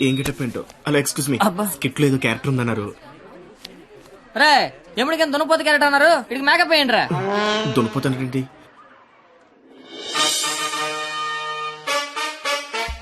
ఏం గెటప్ ఏంటో? అలా ఎక్స్క్యూజ్ మీ అబ్బా. స్కిట్లో ఏదో క్యారెక్టర్ ఉందన్నారు. రే ఎప్పటికైనా దున్నపోతు క్యారెట్ అన్నారు? ఇక్కడికి మేకప్ వేయండి రా దునిపోతానండి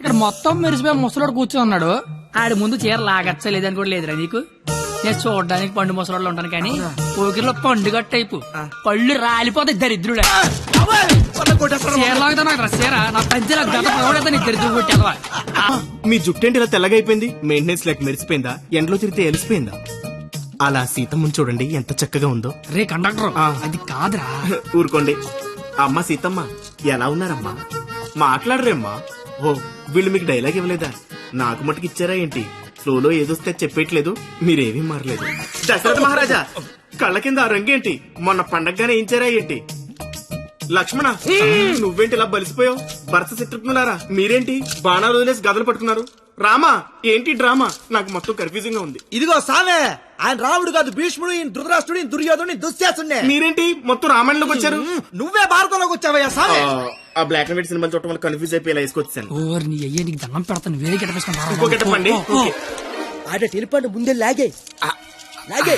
ఇక్కడ మొత్తం మెరిసిపోయి ముసలోడు కూర్చొని ఉన్నాడు. ఆడి ముందు చీర లాగచ్చ లేదని కూడా లేదురా నీకు? నేను చూడడానికి పండు ముసలోళ్ళు ఉంటాను కానీ పోకిరిలో పండుగ టైపు. పళ్ళు రాలిపోతాయి దరిద్రుడా. మీ జుట్టు ఏంటి ఇలా తెల్లగా అయిపోయింది మెయింటెనెన్స్ లేక మెరిసిపోయిందా? ఎండలో తిరిగితే ఎలిసిపోయిందా? అలా సీతమ్మని చూడండి ఎంత చక్కగా ఉందో. రే కండక్టర్. అది కాదురా. ఊరుకోండి. అమ్మ సీతమ్మ ఎలా ఉన్నారమ్మా? మాట్లాడరేమ్మా. ఓ వీళ్ళు మీకు డైలాగ్ ఇవ్వలేదా? నాకు మటుకు ఇచ్చారా ఏంటి? ఫ్లోలో ఏదొస్తే చెప్పేయట్లేదు మీరేమీ మారలేదు. దశరథ మహారాజా కళ్ళ కింద ఆ రంగేంటి మొన్న పండగగానే ఏంచారా ఏంటి? లక్ష్మణ నువ్వేంటి ఇలా బలిసిపోయావు? భరత శత్రుఘ్నులారా మీరేంటి? బాణాలు వదిలేసి గదలు పట్టుకున్నారు. రామా ఏంటి డ్రామా? నాకు మొత్తం కన్ఫ్యూజింగ్గా ఉంది. ఇదిగో సామే ఆయన రాముడు కాదు భీష్ముడు ఈయన ధృతరాష్ట్రుడు ఈయన దుర్యోధుడు ఈయన దుశ్శాసుడే మీరేంటి? మొత్తం రామాయణంలోకి వచ్చారు? నువ్వే భారతంలోకి వచ్చావయ్యా ఆ, సామే ఆ బ్లాక్ అండ్ వైట్ సినిమా చూడటం వల్ల కన్ఫ్యూజ్ అయిపోయి ఇలా వేసుకొచ్చాను. ఓర్ నీ అయ్యే నీకు దండం పెడతాను వేరే గిట్ట ఇంకో. ఆడ తెలిపండి ముందే లాగే. లాగే.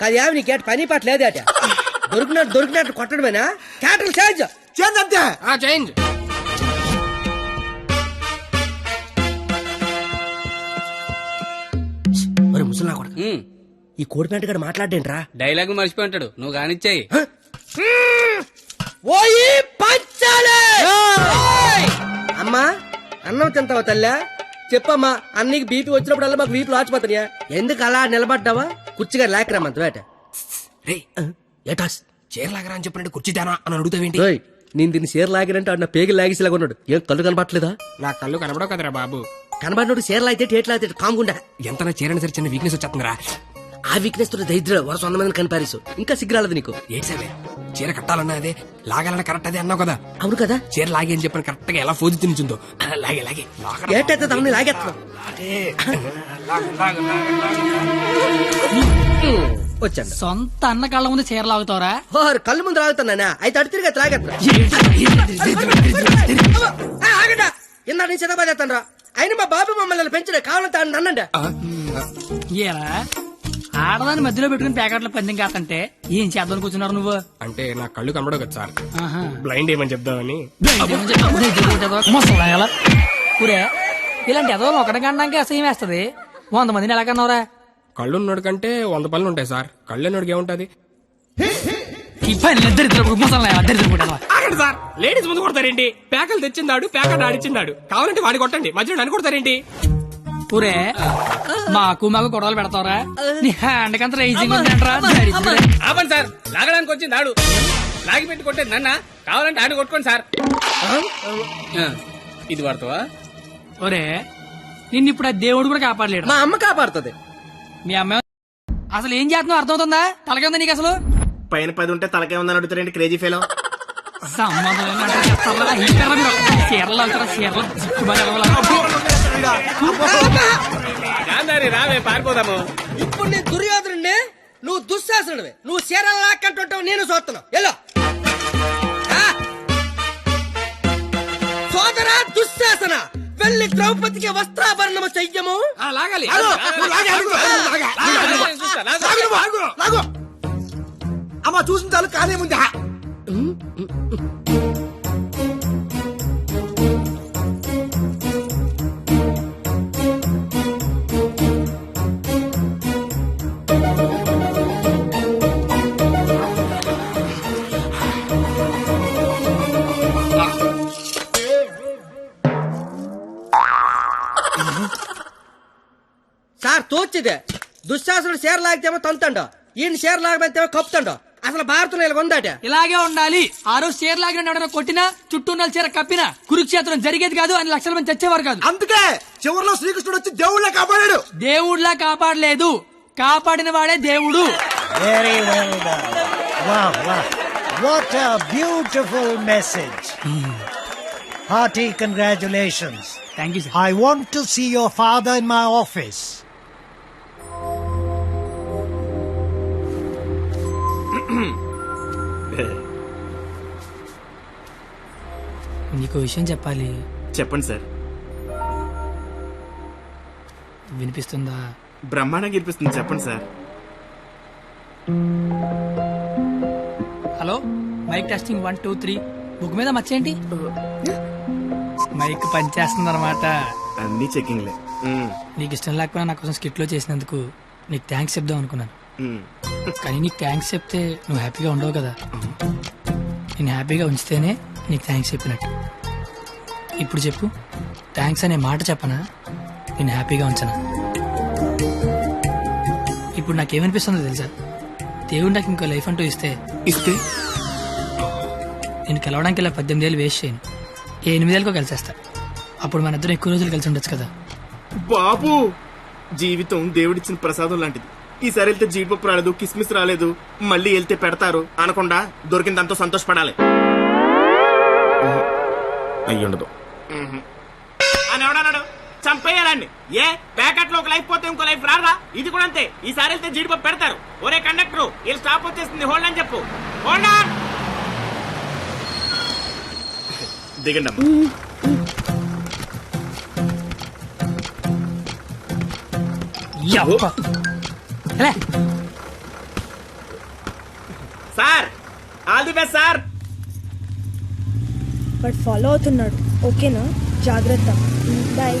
కాదు ఏమి నీకేట పని పాట లేదేట? దొరికినట్టు దొరికినట్టు కొట్టడమేనా? క్యాటర్ చేంజ్ చేంజ్ అంతే. చేంజ్ ముసలా కొడక ఈ కోడిపేట గడ మాట్లాడేంట్రా? డైలాగ్ మర్చిపోయి ఉంటాడు. నువ్వు కానిచ్చాయి ఓయి పంచాలే! ఓయ్! అమ్మా అన్నం తింటావా తల్లా? చెప్పమ్మా అన్నికి బీపీ వచ్చినప్పుడల్లా మాకు బీపీ లాచిపోతాయా ఎందుకు అలా నిలబడ్డావా? కుర్చీగా లేకరామంత వేట రే ఏటాస్ చీరలాగరా అని చెప్పినట్టు కుర్చీ తేనా అని అడుగుతావేంటి? ఓయ్, నేను దీన్ని చీర లాగినంటే ఆడు నా పేగి లాగేసేలాగా ఉన్నాడు. ఏం కళ్ళు కనపట్లేదా నా కళ్ళు కనబడవు కదరా బాబు. కనబడినోడు చీర లాగితే టేట్లు లాగితే కాముకుండా ఎంత నా చీరని సరే చిన్న వీక్నెస్ వచ్చేస్తుందిరా ఆ వీక్నెస్తో దరిద్ర వరుస వంద మందిని కనిపారేసు ఇంకా సిగ్గురాలదు నీకు ఏంటి సార్ చీర కట్టాలన్నా అదే లాగాలన్నా కరెక్ట్ అదే అన్నావు కదా అవును కదా చీర లాగే అని చెప్పిన కరెక్ట్గా ఎలా ఫోజు తినిచుందో లాగే లాగే. ఏటైతే తమని లాగేస్తున్నావు వచ్చాను సొంత అన్న కళ్ళ ముందు చీర లాగుతావరా ఓర్ కళ్ళు ముందు లాగుతున్నానా అయితే అడు తిరిగి ఆగండి ఇందా నేను రా అయినా మా బాబు మమ్మల్ని పెంచిన కావాలంటే ఆయన నన్నండి? ఏరా? ఆడదాన్ని మధ్యలో పెట్టుకుని ప్యాకెట్ల పందెం కాకంటే ఏం చేద్దాం కూర్చున్నారు నువ్వు? అంటే నా కళ్ళు కనబడవు కదా సార్. ఆహా. బ్లైండ్ ఏమని చెప్దామని? ఊరే ఇలాంటి ఎదో ఒకటి కనడానికి అసహ్యం వేస్తది. వంద మందిని ఎలా కన్నావురా? కళ్ళు ఉన్నోడు కంటే వంద పనులు ఉంటాయి సార్. కళ్ళు ఉన్నోడికి ఏముంటది? ఈ పని దరిద్రపు ముసలా దరిద్రపు ఆగండి సార్. లేడీస్ ముందు కొడతారేంటి? ప్యాకలు తెచ్చిందాడు ప్యాకెట్ ఆడిచ్చిందాడు. కావాలంటే వాడి కొట్టండి మధ్యలో నన్ను కొడతారేంటి? ఊరే మాకు మాకు గొడవలు పెడతావరా. నీ హ్యాండ్ కంత రైజింగ్ ఉందంటరా. ఆపండి సార్ లాగడానికి వచ్చింది ఆడు. లాగి పెట్టి కొట్టేది నన్న కావాలంటే ఆడు కొట్టుకోండి సార్. ఇది వాడతావా? ఒరే నిన్ను ఇప్పుడు ఆ దేవుడు కూడా కాపాడలేడు. మా అమ్మ కాపాడుతుంది. మీ అమ్మ అసలు ఏం చేస్తున్నావు అర్థమవుతుందా? తలకే ఉందా నీకు అసలు? పైన పది ఉంటే తలకే ఉందని అడుగుతారండి క్రేజీ ఫెలో మీరు చీరలు అంటారా చీరలు? గాంధారి రావే పారిపోదాము ఇప్పుడు నీ దుర్యోధనుడిని నువ్వు దుశ్శాసనుడివి. నువ్వు చీరలు లాక్కంటుంటావు నేను చూస్తున్నావు ఎలా సోదరా దుశ్శాసన వెళ్ళి ద్రౌపదికి వస్త్రాభరణము చెయ్యము. లాగాలి. అమ్మ చూసిన చాలు కానీ ముందు. తోచిదే దుశ్శాసనుడు చీర లాగితేమో తంతండు. ఈయన చీర లాగమంతేమో కప్పుతాడు. అసలు భారతంలో ఇలా ఉందాట. ఇలాగే ఉండాలి. ఆ రోజు చీర లాగిన కొట్టినా చుట్టూ ఉన్న చీర కప్పినా కురుక్షేత్రం జరిగేది కాదు అని లక్షల మంది చచ్చేవారు కాదు. అందుకే చివరిలో శ్రీకృష్ణుడు వచ్చి దేవుళ్ళ కాపాడాడు. దేవుడిలా కాపాడలేదు. కాపాడిన వాడే దేవుడు. Wow. What a beautiful message. Hearty congratulations. Thank you sir I want to see your father in my నీకు విషయం చెప్పాలి. చెప్పండి సార్. వినిపిస్తుందా? బ్రహ్మాండంగా ఇనిపిస్తుంది చెప్పండి sir. Hello? Mike testing one two three. Book మీద మర్చేంటి మైక్ పనిచేస్తుంది అనమాట అన్ని చెకింగ్లే నీకు ఇష్టం లేకపోయినా నా కోసం స్కిట్లో చేసినందుకు నీకు థ్యాంక్స్ చెప్దాం అనుకున్నాను. కానీ నీకు థ్యాంక్స్ చెప్తే నువ్వు హ్యాపీగా ఉండవు కదా. నేను హ్యాపీగా ఉంచితేనే నీకు థ్యాంక్స్ చెప్పినట్టు. ఇప్పుడు చెప్పు థ్యాంక్స్ అనే మాట చెప్పనా? నేను హ్యాపీగా ఉంచనా? ఇప్పుడు నాకేమనిపిస్తుందో తెలుసా? దేవుడు నాకు ఇంకో లైఫ్ అంటూ ఇస్తే ఇస్తే? నేను కలవడానికి ఇలా పద్దెనిమిది ఏళ్ళు వేస్ట్ చేయను. ఏ ఎనిమిదేళ్ళకో కలిసేస్తా. అప్పుడు మన ఇద్దరం ఎక్కువ రోజులు కలిసి ఉండొచ్చు కదా. బాబు జీవితం దేవుడిచ్చిన ప్రసాదం లాంటిది. ఈసారి వెళ్తే జీడిపప్పు రాలేదు కిస్మిస్ రాలేదు మళ్ళీ వెళ్తే పెడతారు అనకుండా దొరికిన దాంతో సంతోషపడాలి అయ్యుండదు అని ఎవడన్నాడు చంపేయాలండి. ఏ? ప్యాకెట్లో ఒక లైఫ్ పోతే ఇంకో లైఫ్ రాదా? ఇది కూడా అంతే. ఈసారి వెళ్తే జీడిపప్పు పెడతారు. ఒరే కండక్టర్ వీళ్ళు స్టాప్ వచ్చేస్తుంది హోల్డ్ అని చెప్పు. హోల్డ్ ఆన్ దిగండి అమ్మా. Sir all the best sir. But follow అవుతున్నాడు. ఓకేనా? జాగ్రత్త. బాయ్.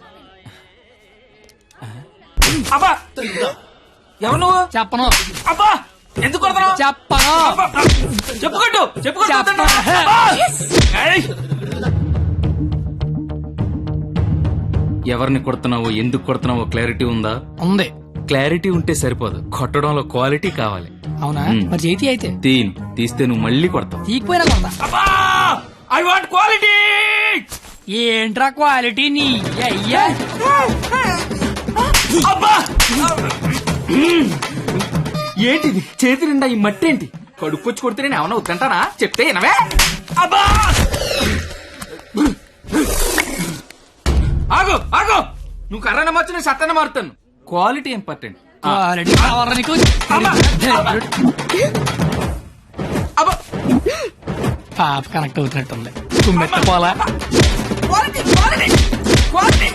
అబ్బా! ఎవరు నువ్వు? చెప్పను. అబ్బా! ఎందుకు కొడుతున్నావు? చెప్పను. చెప్పుకోట్టు చెప్పుకోట్టు ఎవరిని కొడుతున్నావో ఎందుకు కొడుతున్నావో క్లారిటీ ఉందా? ఉంది. క్లారిటీ ఉంటే సరిపోదు. కొట్టడంలో క్వాలిటీ కావాలి. అవునా. మరి చేతి అయితే. తీను తీస్తే నువ్వు మళ్ళీ కొడతావు. తీకపోయినా కొడతా. ఐ వాంట్ క్వాలిటీ ఏంట్రా క్వాలిటీ నీ? అయ్యా. ఏంటిది? చేతి నిండా ఈ మట్టి ఏంటి కడుక్కొచ్చి కొడితే నేను ఏమన్నా వద్దంటానా చెప్తే వినవే? అబ్బా! ఆగు ఆగు! నువ్వు కర్రన మార్చు నేను సత్తన మారుతాను. క్వాలిటీ ఇంపార్టెంట్ క్వాలిటీ కావాలా నీకు. అబ్బా! పాప కనెక్ట్ అవుతున్నట్టుంది. కుమ్మెత్తిపోలా క్వాలిటీ క్వాలిటీ క్వాలిటీ